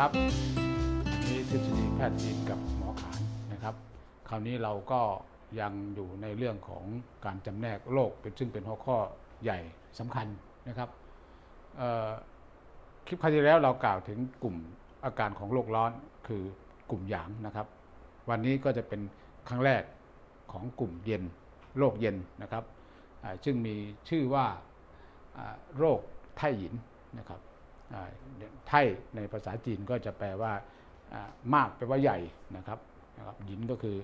ครับนี่ทฤษฎีแพทย์จีนกับหมอขานนะครับ คราวนี้เราก็ยังอยู่ในเรื่องของการจำแนกโรคเป็นซึ่งเป็นหัวข้อใหญ่สำคัญนะครับคลิปคราวที่แล้วเรากล่าวถึงกลุ่มอาการของโรคร้อนคือกลุ่มหยางนะครับ วันนี้ก็จะเป็นครั้งแรกของกลุ่มเย็นโรคเย็นนะครับซึ่งมีชื่อว่าโรคไทหยินนะครับ ไท่ในภาษาจีนก็จะแปลว่ามากแปลว่าใหญ่นะครับนะครับหยินก็คือ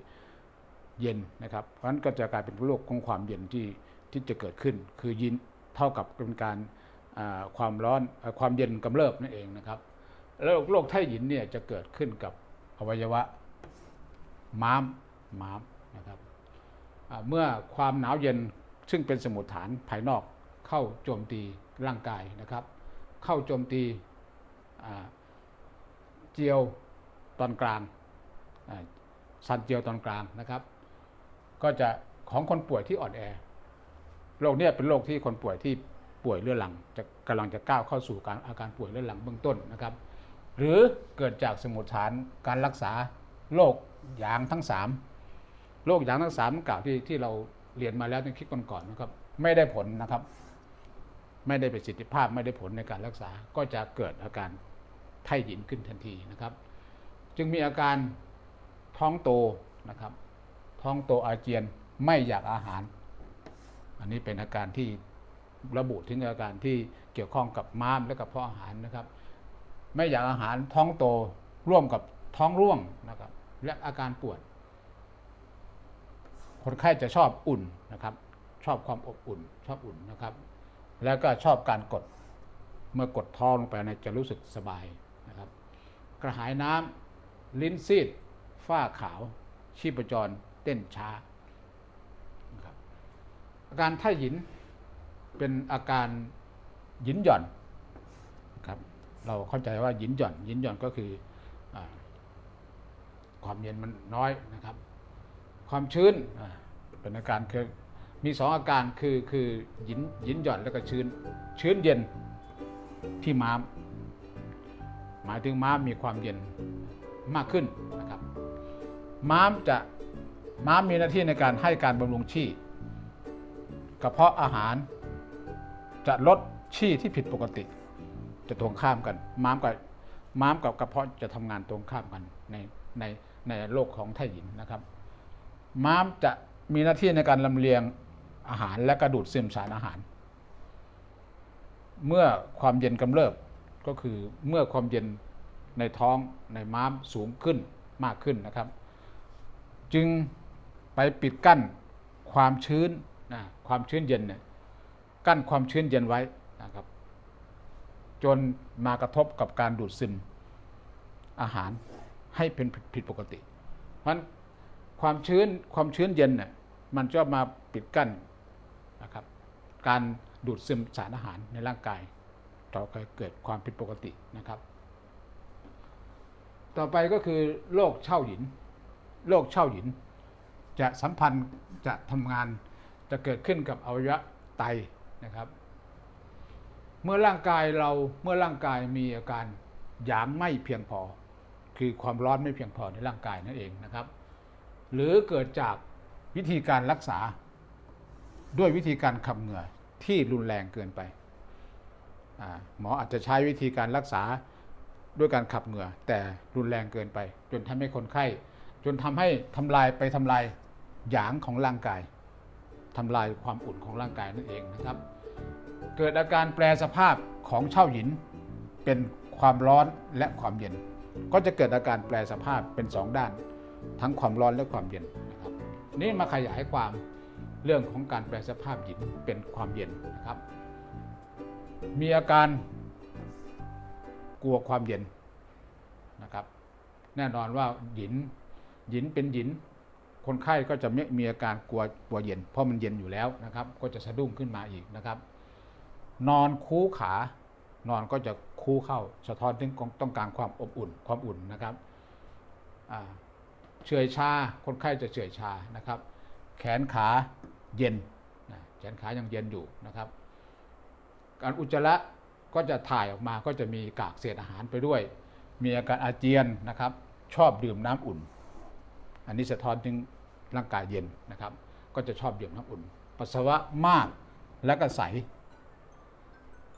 เย็นนะครับ เพราะฉะนั้นก็จะกลายเป็นโรคของความเย็นที่ที่จะเกิดขึ้น คือยินเท่ากับเป็นการความร้อนความเย็นกำเริบนั่นเองนะครับแล้วโรคไท่หยินเนี่ยจะเกิดขึ้นกับอวัยวะม้ามม้ามนะครับเมื่อความหนาวเย็นซึ่งเป็นสมุดฐานภายนอกเข้าโจมตีร่างกายนะครับ เข้าโจมตีเจียวตอนกลางอ่าสันเจียวตอนกลางนะครับ ก็จะของคนป่วยที่อ่อนแอโรคเนี้เป็นโรคที่คนป่วยที่ป่วยเรื้อรังจะกำลังจะก้าวเข้าสู่การอาการป่วยเรื้อรังเบื้องต้นนะครับ หรือเกิดจากสมุดฐานการรักษาโรคยางทั้งสามโรคยางทั้งสามกล่าวที่ที่เราเรียนมาแล้วในคลิปก่อนๆนะครับ ไม่ได้ผลนะครับ ไม่ได้ประสิทธิภาพไม่ได้ผลในการรักษา ก็จะเกิดอาการไข้หยินขึ้นทันทีนะครับ จึงมีอาการท้องโตนะครับ ท้องโตอาเจียนไม่อยากอาหาร อันนี้เป็นอาการที่ระบุถึงอาการที่เกี่ยวข้องกับม้ามและกับเพาะอาหารนะครับ ไม่อยากอาหารท้องโตร่วมกับท้องร่วงนะครับ และอาการปวด คนไข้จะชอบอุ่นนะครับ ชอบความอบอุ่น ชอบอุ่นนะครับ แล้วก็ชอบการกด เมื่อกดท้องลงไปเนี่ยจะรู้สึกสบายนะครับ กระหายน้ำลิ้นซีด ฝ้าขาว ชีพจรเต้นช้านะครับอาการท่าหยินเป็นอาการหยินหย่อนครับเราเข้าใจว่าหยินหย่อนหยินหย่อนก็คืออความเย็นมันน้อยนะครับ ความชื้นเป็นอาการคือ มีสองอาการคือคือหยินหยินหย่อนแล้วก็ชื้น ชื้นเย็นที่ม้าม หมายถึงม้ามมีความเย็นมากขึ้นนะครับม้ามจะม้ามมีหน้าที่ในการให้การบำรุงชีกระเพาะอาหารจะลดชีที่ผิดปกติ จะตรงข้ามกัน ม้ามกับม้ามกับกระเพาะจะทำงานตรงข้ามกันในในในโลกของไทหยินนะครับ ม้ามจะมีหน้าที่ในการลำเลียง อาหารและกระดูดซึมสารอาหาร เมื่อความเย็นกำเริบก็คือเมื่อความเย็นในท้องในม้ามสูงขึ้นมากขึ้นนะครับ จึงไปปิดกั้นความชื้นนะความชื้นเย็นเนี่ยกั้นความชื้นเย็นไว้นะครับ จนมากระทบกับการดูดซึมอาหารให้เป็นผิดปกติ เพราะนั้นความชื้นความชื้นเย็นเนี่ยมันจะมาปิดกั้น นะครับการดูดซึมสารอาหารในร่างกายต่อไปเกิดความผิดปกตินะครับ ต่อไปก็คือโรคเช่าหยินโรคเช่าหยิน จะสัมพันธ์จะทำงานจะเกิดขึ้นกับอวัยวะไตนะครับ เมื่อร่างกายเราเมื่อร่างกายมีอาการหยางไม่เพียงพอ คือความร้อนไม่เพียงพอในร่างกายนั่นเองนะครับ หรือเกิดจากวิธีการรักษา ด้วยวิธีการขับเหงื่อที่รุนแรงเกินไปหมออาจจะใช้วิธีการรักษาด้วยการขับเหงื่อแต่รุนแรงเกินไป จนทำให้คนไข้ จนทำให้ทำลายไปทำลายหยางของร่างกายทำลายความอุ่นของร่างกายนั่นเองนะครับ เกิดอาการแปรสภาพของเช่าหินเป็นความร้อนและความเย็น ก็จะเกิดอาการแปรสภาพเป็นสองด้าน ทั้งความร้อนและความเย็นนะครับนี่มาขยายความ เรื่องของการแปรสภาพหินเป็นความเย็นนะครับ มีอาการกลัวความเย็นนะครับ แน่นอนว่าหินหินเป็นหิน คนไข้ก็จะไม่มีอาการกลัวกลัวเย็น เพราะมันเย็นอยู่แล้วนะครับ ก็จะสะดุ้งขึ้นมาอีกนะครับ นอนคูขา นอนก็จะคูเข้าสะท้อนถึงต้องการความอบอุ่น ความอุ่นนะครับเฉื่อยชา คนไข้จะเฉื่อยชานะครับ แขนขา เย็นนะแขนขายังเย็นอยู่นะครับ การอุจจาระก็จะถ่ายออกมาก็จะมีกากเศษอาหารไปด้วย มีอาการอาเจียนนะครับ ชอบดื่มน้ำอุ่น อันนี้สะท้อนถึงร่างกายเย็นนะครับ ก็จะชอบดื่มน้ำอุ่น ปัสสาวะมากและก็ใส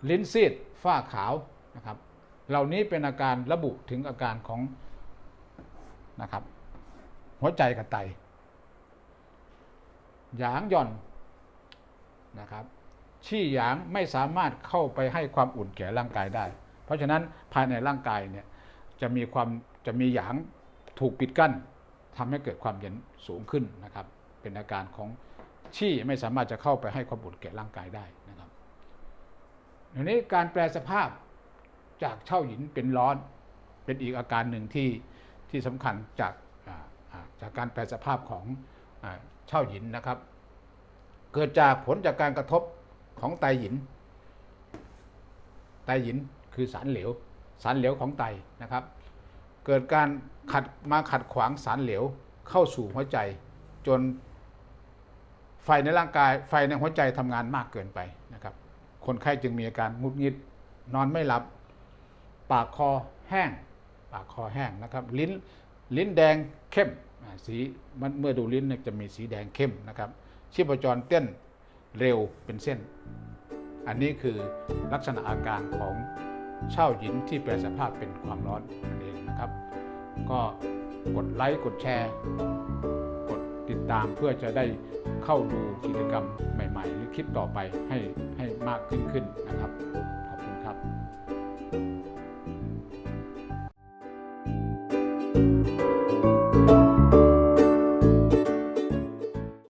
ลิ้นซีดฝ้าขาวนะครับ เหล่านี้เป็นอาการระบุถึงอาการของนะครับ หัวใจกับไต หยางหย่อนนะครับชี่หยางไม่สามารถเข้าไปให้ความอุ่นแก่ร่างกายได้ เพราะฉะนั้นภายในร่างกายเนี่ยจะมีความจะมีหยางถูกปิดกั้นทำให้เกิดความเย็นสูงขึ้นนะครับ เป็นอาการของชี่ไม่สามารถจะเข้าไปให้ความอุ่นแก่ร่างกายได้นะครับทีนี้การแปลสภาพจากเช่าหยินเป็นร้อนเป็นอีกอาการหนึ่งที่ที่สำคัญจากจากการแปลสภาพของเช่าหยินนะครับ เกิดจากผลจากการกระทบของไตหยิน ไตหยินคือสารเหลว สารเหลวของไตนะครับ เกิดการขัดมาขัดขวางสารเหลวเข้าสู่หัวใจ จนไฟในร่างกายไฟในหัวใจทำงานมากเกินไปนะครับ คนไข้จึงมีอาการงุดงิด นอนไม่หลับ ปากคอแห้ง ปากคอแห้งนะครับ ลิ้น ลิ้นแดงเข้มสีมันเมื่อดูลิ้นจะมีสีแดงเข้มนะครับชีพจรเต้นเร็วเป็นเส้น อันนี้คือลักษณะอาการของเช่าหินที่แปลสภาพเป็นความร้อนนั่นเองนะครับ ก็กดไลค์กดแชร์ กดติดตามเพื่อจะได้เข้าดูกิจกรรมใหม่ ๆ หรือคลิปต่อไปให้ให้มากขึ้นขึ้นนะครับ